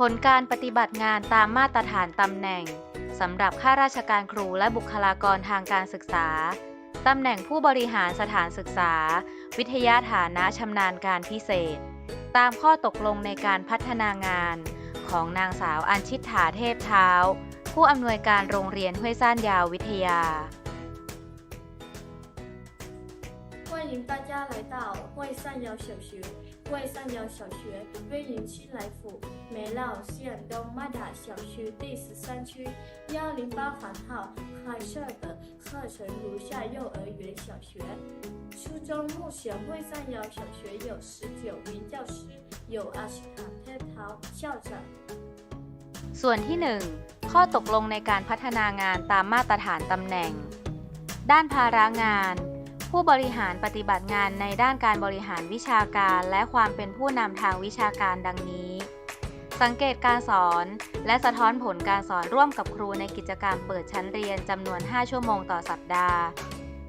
ผลการปฏิบัติงานตามมาตรฐานตำแหน่งสำหรับข้าราชการครูและบุคลากรทางการศึกษา ตำแหน่งผู้บริหารสถานศึกษา วิทยาฐานะชำนาญการพิเศษ ตามข้อตกลงในการพัฒนางาน ของนางสาวอัญชิตถาเทพเท้า ผู้อำนวยการโรงเรียนห้วยซ่านยาววิทยา 欢迎大家来到惠善瑶小学。惠善瑶小学位于区来府梅老县东麦塔小区第十三区幺零八房号开设的课程如下：幼儿园小学、初中目前惠善瑶小学有十九名教师，有阿斯塔特陶校长。 ส่วนที่ 1 ข้อตกลงในการพัฒนางานตามมาตรฐานตำแหน่ง ด้านภาระงาน ผู้บริหารปฏิบัติงานในด้านการบริหารวิชาการและความเป็นผู้นำทางวิชาการดังนี้ สังเกตการสอนและสะท้อนผลการสอนร่วมกับครูในกิจกรรมเปิดชั้นเรียนจำนวน 5 ชั่วโมงต่อสัปดาห์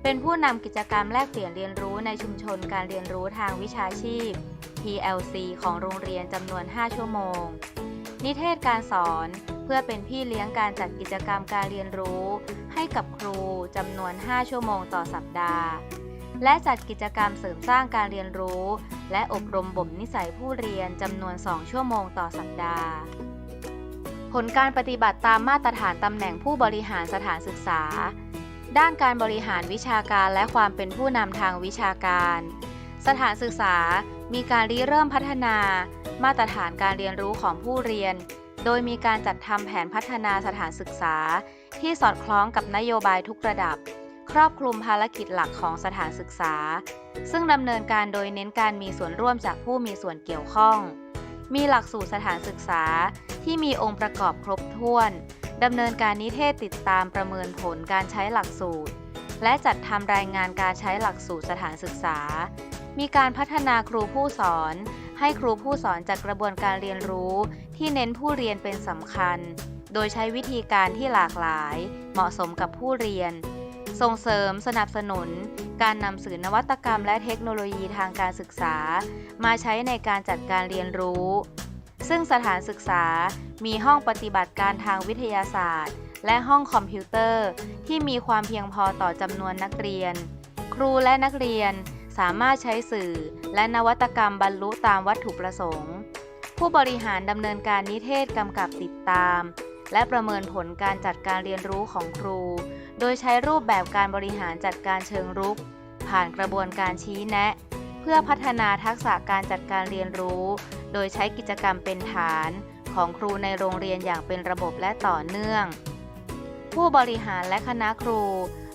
เป็นผู้นำกิจกรรมแลกเปลี่ยนเรียนรู้ในชุมชนการเรียนรู้ทางวิชาชีพ PLC ของโรงเรียนจำนวน 5 ชั่วโมง นิเทศการสอนเพื่อเป็นพี่เลี้ยงการจัดกิจกรรมการเรียนรู้ ให้กับครูจำนวน 5 ชั่วโมงต่อสัปดาห์ และจัดกิจกรรมเสริมสร้างการเรียนรู้ และอบรมบ่มนิสัยผู้เรียนจำนวน 2 ชั่วโมงต่อสัปดาห์ ผลการปฏิบัติตามมาตรฐานตำแหน่งผู้บริหารสถานศึกษา ด้านการบริหารวิชาการและความเป็นผู้นำทางวิชาการ สถานศึกษามีการริเริ่มพัฒนา มาตรฐานการเรียนรู้ของผู้เรียน โดยมีการจัดทำแผนพัฒนาสถานศึกษา ที่สอดคล้องกับนโยบายทุกระดับ ครอบคลุมภารกิจหลักของสถานศึกษา ซึ่งดำเนินการโดยเน้นการมีส่วนร่วมจากผู้มีส่วนเกี่ยวข้อง มีหลักสูตรสถานศึกษาที่มีองค์ประกอบครบถ้วนดำเนินการนิเทศติดตามประเมินผลการใช้หลักสูตร และจัดทำรายงานการใช้หลักสูตรสถานศึกษา มีการพัฒนาครูผู้สอน ให้ครูผู้สอนจัดกระบวนการเรียนรู้ ที่เน้นผู้เรียนเป็นสำคัญ โดยใช้วิธีการที่หลากหลาย เหมาะสมกับผู้เรียน ส่งเสริมสนับสนุน การนำสื่อนวัตกรรมและเทคโนโลยีทางการศึกษา มาใช้ในการจัดการเรียนรู้ ซึ่งสถานศึกษามีห้องปฏิบัติการทางวิทยาศาสตร์ และห้องคอมพิวเตอร์ ที่มีความเพียงพอต่อจำนวนนักเรียน ครูและนักเรียนสามารถใช้สื่อและนวัตกรรมบรรลุตามวัตถุประสงค์ ผู้บริหารดำเนินการนิเทศกำกับติดตาม และประเมินผลการจัดการเรียนรู้ของครู โดยใช้รูปแบบการบริหารจัดการเชิงรุก ผ่านกระบวนการชี้แนะ เพื่อพัฒนาทักษะการจัดการเรียนรู้ โดยใช้กิจกรรมเป็นฐาน ของครูในโรงเรียนอย่างเป็นระบบและต่อเนื่อง ผู้บริหารและคณะครู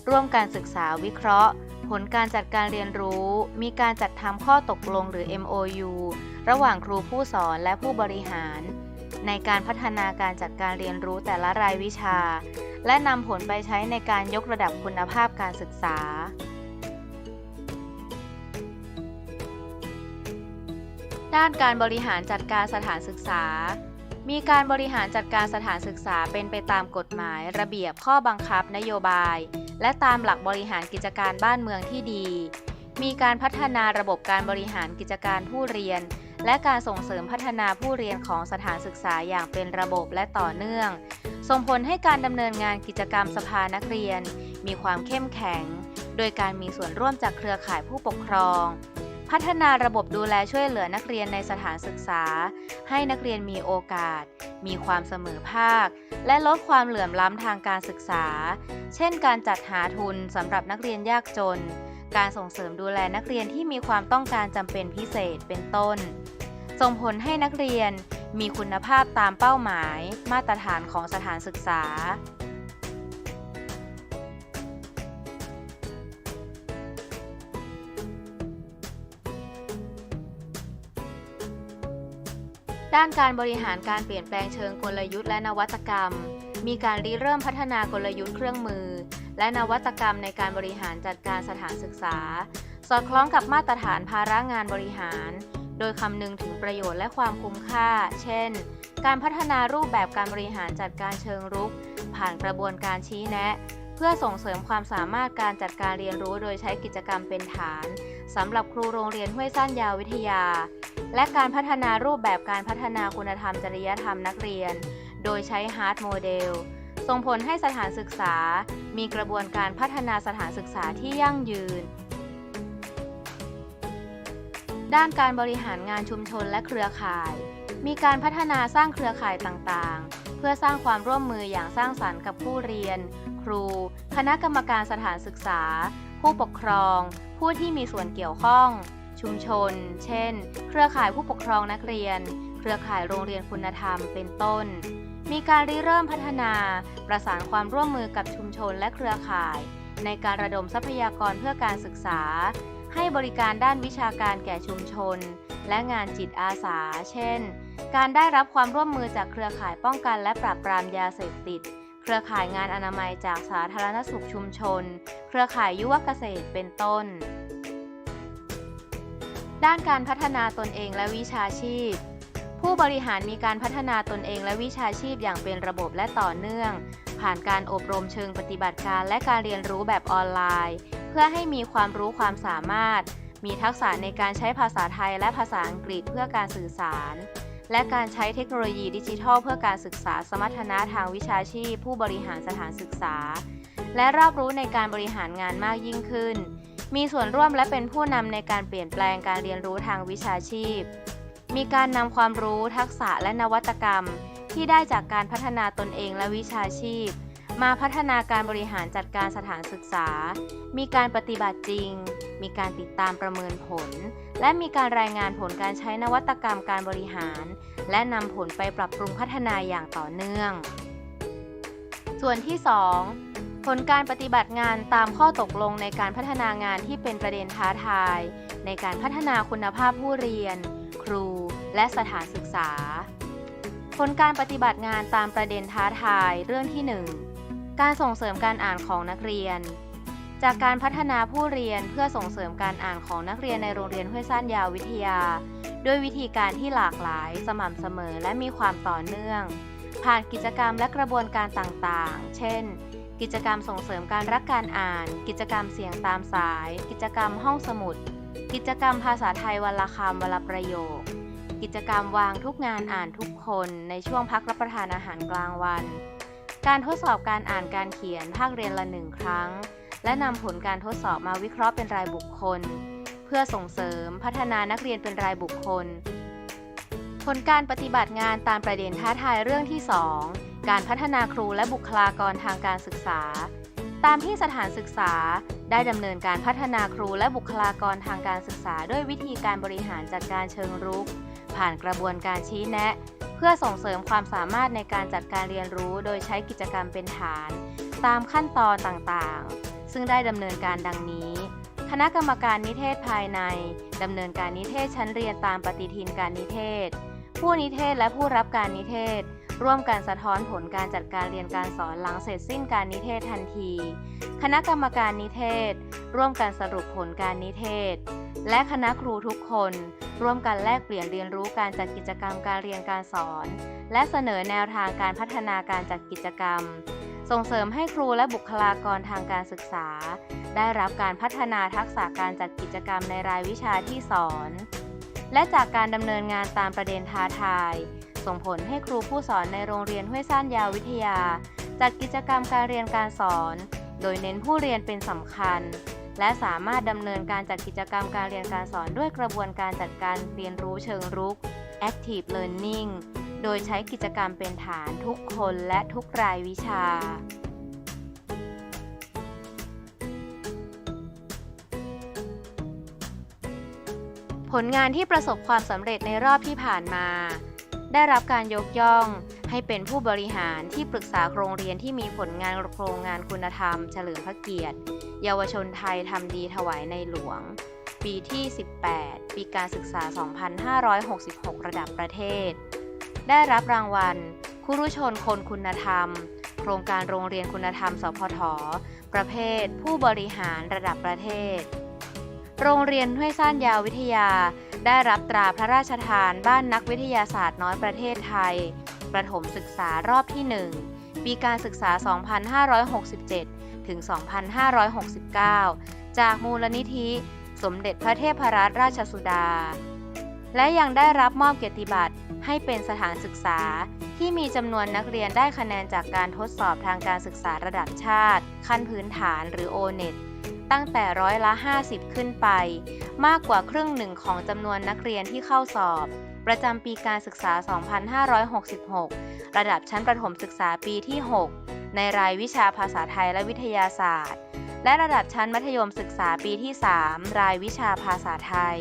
ร่วมการศึกษาวิเคราะห์ ผลการจัดการเรียนรู้ มีการจัดทำข้อตกลงหรือ MOU ระหว่างครูผู้สอนและผู้บริหาร ในการพัฒนาการจัดการเรียนรู้แต่ละรายวิชา และนำผลไปใช้ในการยกระดับคุณภาพการศึกษา ด้านการบริหารจัดการสถานศึกษา มีการบริหารจัดการสถานศึกษาเป็นไปตามกฎหมาย ระเบียบข้อบังคับนโยบาย และตามหลักบริหารกิจการบ้านเมืองที่ดี มีการพัฒนาระบบการบริหารกิจการผู้เรียน และการส่งเสริมพัฒนาผู้เรียนของสถานศึกษาอย่างเป็นระบบและต่อเนื่อง ส่งผลให้การดำเนินงานกิจกรรมสภานักเรียน มีความเข้มแข็ง โดยการมีส่วนร่วมจากเครือข่ายผู้ปกครอง พัฒนาระบบดูแลช่วยเหลือนักเรียนในสถานศึกษา ให้นักเรียนมีโอกาส มีความเสมอภาค และลดความเหลื่อมล้ำทางการศึกษา เช่น การจัดหาทุนสำหรับนักเรียนยากจน การส่งเสริมดูแลนักเรียนที่มีความต้องการจำเป็นพิเศษเป็นต้น ส่งผลให้นักเรียนมีคุณภาพตามเป้าหมาย มาตรฐานของสถานศึกษา ด้านการบริหารการเปลี่ยนแปลงเชิงกลยุทธ์และนวัตกรรม มีการริเริ่มพัฒนากลยุทธ์เครื่องมือ และนวัตกรรมในการบริหารจัดการสถานศึกษา สอดคล้องกับมาตรฐานภาระงานบริหาร โดยคำนึงถึงประโยชน์และความคุ้มค่า เช่น การพัฒนารูปแบบการบริหารจัดการเชิงรุก ผ่านกระบวนการชี้แนะ เพื่อส่งเสริมความสามารถการจัดการเรียนรู้โดยใช้กิจกรรมเป็นฐานสำหรับครูโรงเรียนห้วยซ่านยาววิทยา และการพัฒนารูปแบบการพัฒนาคุณธรรมจริยธรรมนักเรียน โดยใช้ Hard Model ส่งผลให้สถานศึกษา มีกระบวนการพัฒนาสถานศึกษาที่ยั่งยืน ด้านการบริหารงานชุมชนและเครือข่าย มีการพัฒนาสร้างเครือข่ายต่างๆ เพื่อสร้างความร่วมมืออย่างสร้างสรรค์กับผู้เรียน ครู คณะกรรมการสถานศึกษา ผู้ปกครอง ผู้ที่มีส่วนเกี่ยวข้อง ชุมชน เช่น เครือข่ายผู้ปกครองนักเรียน เครือข่ายโรงเรียนคุณธรรม เป็นต้น มีการริเริ่มพัฒนา ประสานความร่วมมือกับชุมชนและเครือข่าย ในการระดมทรัพยากรเพื่อการศึกษา ให้บริการด้านวิชาการแก่ชุมชน และงานจิตอาสา เช่น การได้รับความร่วมมือจากเครือข่ายป้องกันและปราบปรามยาเสพติด เครือข่ายงานอนามัยจากสาธารณสุขชุมชน เครือข่ายยุวเกษตรเป็นต้น ด้านการพัฒนาตนเองและวิชาชีพ ผู้บริหารมีการพัฒนาตนเองและวิชาชีพอย่างเป็นระบบและต่อเนื่อง ผ่านการอบรมเชิงปฏิบัติการและการเรียนรู้แบบออนไลน์ เพื่อให้มีความรู้ความสามารถ มีทักษะในการใช้ภาษาไทยและภาษาอังกฤษเพื่อการสื่อสาร และการใช้เทคโนโลยีดิจิทัล เพื่อการศึกษาสมรรถนะทางวิชาชีพ ผู้บริหารสถานศึกษา และรอบรู้ในการบริหารงานมากยิ่งขึ้น มีส่วนร่วมและเป็นผู้นำในการเปลี่ยนแปลงการเรียนรู้ทางวิชาชีพ มีการนำความรู้ทักษะและนวัตกรรม ที่ได้จากการพัฒนาตนเองและวิชาชีพ มาพัฒนาการบริหารจัดการสถานศึกษา มีการปฏิบัติจริง มีการติดตามประเมินผล และมีการรายงานผลการใช้นวัตกรรมการบริหาร และนำผลไปปรับปรุงพัฒนาอย่างต่อเนื่อง ส่วนที่ 2 ผลการปฏิบัติงานตามข้อตกลงในการพัฒนางานที่เป็นประเด็นท้าทาย ในการพัฒนาคุณภาพผู้เรียน รู และสถานศึกษา ผลการปฏิบัติงานตามประเด็นท้าทายเรื่องที่ 1 การส่งเสริมการอ่านของนักเรียน จากการพัฒนาผู้เรียนเพื่อส่งเสริมการอ่านของนักเรียนในโรงเรียนห้วยซ่านยาววิทยา ด้วยวิธีการที่หลากหลาย สม่ำเสมอและมีความต่อเนื่อง ผ่านกิจกรรมและกระบวนการต่างๆ เช่นกิจกรรมส่งเสริมการรักการอ่าน กิจกรรมเสียงตามสาย กิจกรรมห้องสมุด กิจกรรมภาษาไทยวันละคำวันละประโยค กิจกรรมวางทุกงานอ่านทุกคนในช่วงพักรับประทานอาหารกลางวัน การทดสอบการอ่านการเขียนภาคเรียนละหนึ่งครั้ง และนำผลการทดสอบมาวิเคราะห์เป็นรายบุคคล เพื่อส่งเสริมพัฒนานักเรียนเป็นรายบุคคล ผลการปฏิบัติงานตามประเด็นท้าทายเรื่องที่ 2 การพัฒนาครูและบุคลากรทางการศึกษา ตามที่สถานศึกษาได้ดำเนินการพัฒนาครูและบุคลากรทางการศึกษา ด้วยวิธีการบริหารจัดการเชิงรุก ผ่านกระบวนการชี้แนะ เพื่อส่งเสริมความสามารถในการจัดการเรียนรู้โดยใช้กิจกรรมเป็นฐาน ตามขั้นตอนต่างๆ ซึ่งได้ดำเนินการดังนี้ คณะกรรมการนิเทศภายในดำเนินการนิเทศชั้นเรียนตามปฏิทินการนิเทศ ผู้นิเทศและผู้รับการนิเทศ ร่วมกันสะท้อนผลการจัดการเรียนการสอนหลังเสร็จสิ้นการนิเทศทันที คณะกรรมการนิเทศ ร่วมกันสรุปผลการนิเทศ และคณะครูทุกคน ร่วมกันแลกเปลี่ยนเรียนรู้การจัดกิจกรรมการเรียนการสอน และเสนอแนวทางการพัฒนาการจัดกิจกรรม ส่งเสริมให้ครูและบุคลากรทางการศึกษา ได้รับการพัฒนาทักษะการจัดกิจกรรมในรายวิชาที่สอน และจากการดำเนินงานตามประเด็นท้าทาย ส่งผลให้ครูผู้สอนในโรงเรียนห้วยซ่านยาววิทยา จัดกิจกรรมการเรียนการสอน โดยเน้นผู้เรียนเป็นสำคัญ และสามารถดำเนินการจัดกิจกรรมการเรียนการสอนด้วยกระบวนการจัดการเรียนรู้เชิงรุก Active Learning โดยใช้กิจกรรมเป็นฐานทุกคนและทุกรายวิชาผลงานที่ประสบความสำเร็จในรอบที่ผ่านมา ได้รับการยกย่อง ให้เป็นผู้บริหารที่ปรึกษาโรงเรียนที่มีผลงานโครงงานคุณธรรม เฉลิมพระเกียรติ เยาวชนไทยทำดีถวายในหลวง ปีที่ 18 ปีการศึกษา 2566 ระดับประเทศ ได้รับรางวัล คุรุชนคนคุณธรรม โครงการโรงเรียนคุณธรรม สพท ประเภท ผู้บริหารระดับประเทศ โรงเรียนห้วยซ่านยาววิทยา ได้รับตราพระราชทานบ้านนักวิทยาศาสตร์น้อยประเทศไทย ประถมศึกษารอบที่ 1 ปีการศึกษา 2567 ถึง 2569 จากมูลนิธิสมเด็จพระเทพรัตนราชสุดา และยังได้รับมอบเกียรติบัตรให้เป็นสถานศึกษาที่มีจำนวนนักเรียนได้คะแนนจากการทดสอบทางการศึกษาระดับชาติ ขั้นพื้นฐานหรือ O-NET ตั้งแต่ร้อยละ 50 ขึ้นไป มากกว่าครึ่งหนึ่งของจำนวนนักเรียนที่เข้าสอบ ประจำปีการศึกษา 2566 ระดับชั้นประถมศึกษาปีที่ 6 ในรายวิชาภาษาไทยและวิทยาศาสตร์ และระดับชั้นมัธยมศึกษาปีที่ 3 รายวิชาภาษาไทย